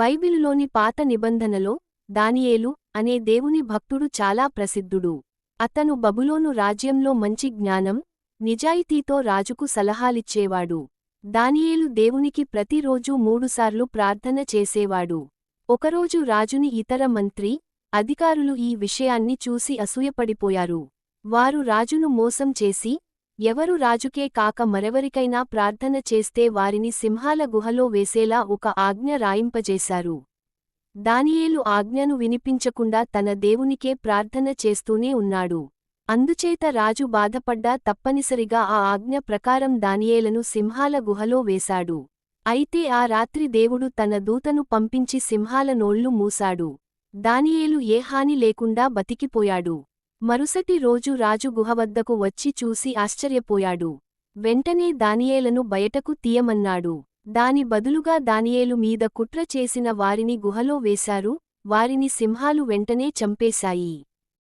బైబిలులోని పాత నిబంధనలో దానియేలు అనే దేవుని భక్తుడు చాలా ప్రసిద్ధుడు. అతను బబులోను రాజ్యంలో మంచి జ్ఞానం నిజాయితీతో రాజుకు సలహాలిచ్చేవాడు. దానియేలు దేవునికి ప్రతిరోజూ మూడుసార్లు ప్రార్థన చేసేవాడు. ఒకరోజు రాజుని ఇతర మంత్రి అధికారులు ఈ విషయాన్ని చూసి అసూయపడిపోయారు. వారు రాజును మోసం చేసి ఎవరు రాజుకే కాక మరెవరికైనా ప్రార్థన చేస్తే వారిని సింహాల గుహలో వేసేలా ఒక ఆజ్ఞ రాయింపజేశారు. దానియేలు ఆజ్ఞను వినిపించకుండా తన దేవునికే ప్రార్థన చేస్తూనే ఉన్నాడు. అందుచేత రాజు బాధపడ్డా తప్పనిసరిగా ఆ ఆజ్ఞ ప్రకారం దానియేలను సింహాల గుహలో వేశాడు. అయితే ఆ రాత్రి దేవుడు తన దూతను పంపించి సింహాల నోళ్ళు మూశాడు. దానియేలు ఏ హాని లేకుండా బతికిపోయాడు. మరుసటి రోజు రాజు గుహవద్దకు వచ్చి చూసి ఆశ్చర్యపోయాడు. వెంటనే దానియేలను బయటకు తీయమన్నాడు. దాని బదులుగా దానియేలు మీద కుట్ర చేసిన వారిని గుహలో వేశారు. వారిని సింహాలు వెంటనే చంపేశాయి.